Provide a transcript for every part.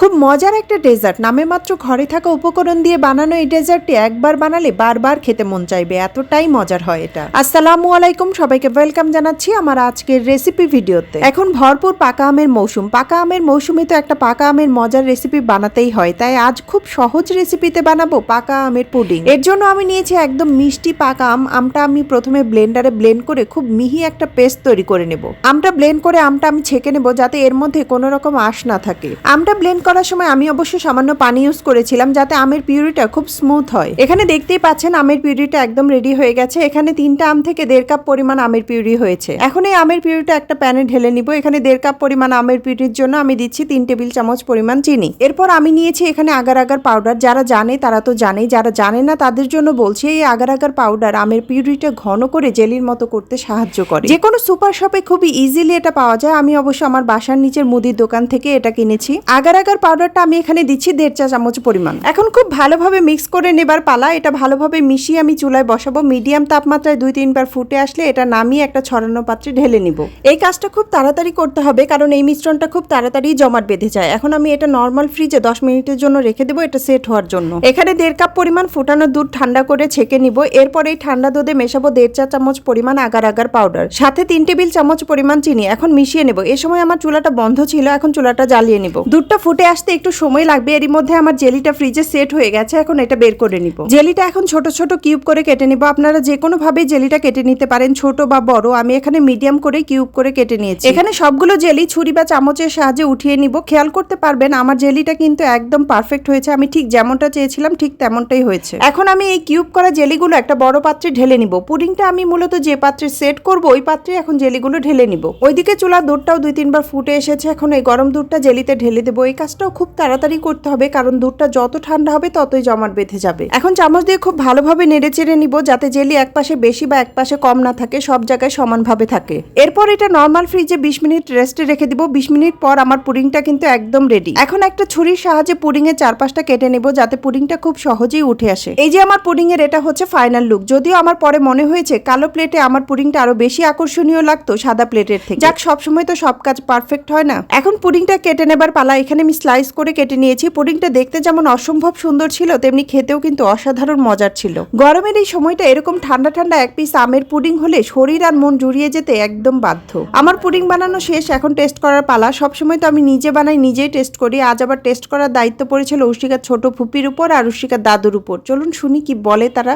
খুব মজার একটা ডেজার্ট। নামে মাত্র ঘরে থাকা উপকরণ দিয়ে বানানো এই ডেজার্টটি একবার বানালে বারবার খেতে মন চাইবে। এতটাই মজার হয় এটা। আসসালামু আলাইকুম, সবাইকে ওয়েলকাম জানাচ্ছি আমার আজকের রেসিপি ভিডিওতে। এখন ভরপুর পাকা আমের মৌসুম। পাকা আমের মৌসুমে তো একটা পাকা আমের মজার রেসিপি বানাতেই হয়। তাই আজ খুব সহজ রেসিপিতে বানাবো পাকা আমের পুডিং। এর জন্য আমি নিয়েছি একদম মিষ্টি পাকা আম। আমটা আমি প্রথমে ব্লেন্ডারে ব্লেন্ড করে খুব মিহি একটা পেস্ট তৈরি করে নেব। আমটা ব্লেন্ড করে আমটা আমি ছেঁকে নেব যাতে এর মধ্যে কোনো রকম আঁশ না থাকে। আমটা ব্লেন্ড করার সময় আমি অবশ্য সামান্য পানি ইউজ করেছিলাম যাতে আমের পিউরিটা খুব স্মুথ হয়। এখানে দেখতেই পাচ্ছেন আমের পিউরিটা একদম রেডি হয়ে গেছে। এখানে তিনটা আম থেকে দেড় কাপ পরিমাণ আমের পিউরি হয়েছে। এখন এই আমের পিউরিটা একটা প্যানে ঢেলে নিব। এখানে দেড় কাপ পরিমাণ আমের পিউরির জন্য আমি দিচ্ছি তিন টেবিল চামচ পরিমাণ চিনি। এরপর আমি নিয়েছি এখানে আগার আগার পাউডার যারা জানে তারা তো জানেই। যারা জানে না তাদের জন্য বলছি, এই আগার আগার পাউডার আমের পিউরিটা ঘন করে জেলির মতো করতে সাহায্য করে। যে কোনো সুপার শপে খুবই ইজিলি এটা পাওয়া যায়। আমি অবশ্য আমার বাসার নিচের মুদির দোকান থেকে এটা কিনেছি। আগার আগার পাউডারটা আমি এখানে দিচ্ছি দেড় চা চামচ পরিমাণ। এখন খুব ভালোভাবে মিক্স করে নেবার পালা, এটা ভালোভাবে মিশিয়ে আমি চুলায় বসাবো। মিডিয়াম তাপমাত্রায় দুই তিনবার ফুটে আসলে এটা নামিয়ে একটা ছড়ানো পাত্রে ঢেলে নিব। এই কাজটা খুব তাড়াতাড়ি করতে হবে, কারণ এই মিশ্রণটা খুব তাড়াতাড়ি জমাট বেঁধে যায়। এখন আমি এটা নর্মাল ফ্রিজে দশ মিনিটের জন্য রেখে দেবো, এটা সেট হওয়ার জন্য। এখানে দেড় কাপ পরিমাণ ফুটানো দুধ ঠান্ডা করে ছেঁকে নিব। এরপর এই ঠান্ডা দুধে মেশাবো দেড় চা চামচ পরিমাণ আগার আগার পাউডার সাথে তিন টেবিল চামচ পরিমাণ চিনি। এখন মিশিয়ে নেব। এ সময় আমার চুলাটা বন্ধ ছিল, এখন চুলাটা জ্বালিয়ে নিব। দুধটা ফুটে আসতে একটু সময় লাগবে। এরই মধ্যে আমার জেলিটা ফ্রিজে সেট হয়ে গেছে, এখন এটা বের করে নিব। জেলিটা এখন ছোট ছোট কিউব করে কেটে নিব। আপনারা যে কোনো ভাবে জেলিটা কেটে নিতে পারেন, ছোট বা বড়। আমি এখানে মিডিয়াম করে কিউব করে কেটে নিয়েছি। এখানে সবগুলো জেলি ছুরি বা চামচের সাহায্যে উঠিয়ে নিব। খেয়াল করতে পারবেন, আমার জেলিটা কিন্তু একদম পারফেক্ট হয়েছে। আমি ঠিক যেমনটা চেয়েছিলাম, ঠিক তেমনটাই হয়েছে। এখন আমি এই কিউব করা জেলিগুলো একটা বড় পাত্রে ঢেলে নিব। পুডিংটা আমি মূলত যে পাত্রে সেট করব, ওই পাত্রে এখন জেলিগুলো ঢেলে নিব। ওইদিকে চুলার দুধটাও দুই তিনবার ফুটে এসেছে। এখন এই গরম দুধটা জেলিতে ঢেলে দেবো। এই কাজটাও খুব তাড়াতাড়ি করতে হবে, কারণ দুধটা যত ঠান্ডা হবে ততই জমাট বেঁধে যাবে। এখন চামচ দিয়ে খুব ভালোভাবে নেড়ে চেড়ে নিব যাতে জেলি এক পাশে বেশি বা এক পাশে কম না থাকে, সব জায়গায় সমানভাবে থাকে। এরপর এটা নর্মাল ফ্রিজে বিশ মিনিট রেস্টে রেখে দিব। বিশ মিনিট পর আমার পুডিংটা কিন্তু একদম রেডি এখন একটা ছুরির সাহায্যে পুডিং এর চারপাশটা কেটে নেব যাতে পুডিংটা খুব সহজেই উঠে আসে। এই যে আমার পুডিং এর এটা হচ্ছে ফাইনাল লুক যদিও আমার পরে মনে হয়েছে কালো প্লেটে আমার পুডিংটা আরও বেশি আকর্ষণীয় লাগতো সাদা প্লেটের থেকে। যাক, সবসময় তো সব কাজ পারফেক্ট হয় না। এখন পুডিংটা কেটে নেবার পালা, এখানে আমি স্লাইস করে কেটে নিয়েছি। পুডিংটা দেখতে যেমন অসম্ভব সুন্দর ছিল তেমনি খেতেও কিন্তু অসাধারণ মজার ছিল। গরমের এই সময়টা এরকম ঠান্ডা ঠান্ডা এক পিস আমের পুডিং হলে শরীর আর মন জুড়িয়ে যেতে একদম বাধ্য। আমার পুডিং বানানো শেষ এখন টেস্ট করার পালা। সবসময় তো আমি নিজে বানাই নিজেই টেস্ট করি। আজ আবার টেস্ট করার দায়িত্ব পড়েছিল উশিকার ছোট ফুপির উপর আর উশিকার দাদুর উপর। চলুন শুনি কি বলে তারা।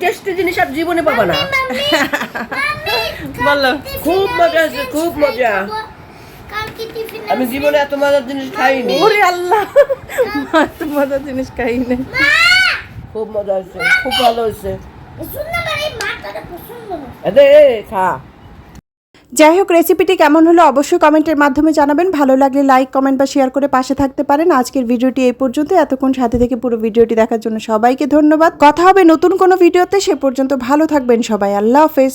টেস্টি জিনিস আর জীবনে পাবা না। বলো খুব মজা হয়েছে খুব মজা। আমি জীবনে এত মজার জিনিস খাইনি। ওরে আল্লাহ। এত মজার জিনিস খাই না খুব মজা হয়েছে খুব ভালো হয়েছে। খা। যাই হোক রেসিপিটি কেমন হলো অবশ্যই কমেন্টের মাধ্যমে জানাবেন। ভালো লাগলে লাইক কমেন্ট বা শেয়ার করে পাশে থাকতে পারেন। আজকের ভিডিওটি এই পর্যন্ত এতক্ষণ সাথে থেকে পুরো ভিডিওটি দেখার জন্য সবাইকে ধন্যবাদ। কথা হবে নতুন কোনো ভিডিওতে সে পর্যন্ত ভালো থাকবেন সবাই। আল্লাহ হাফেজ।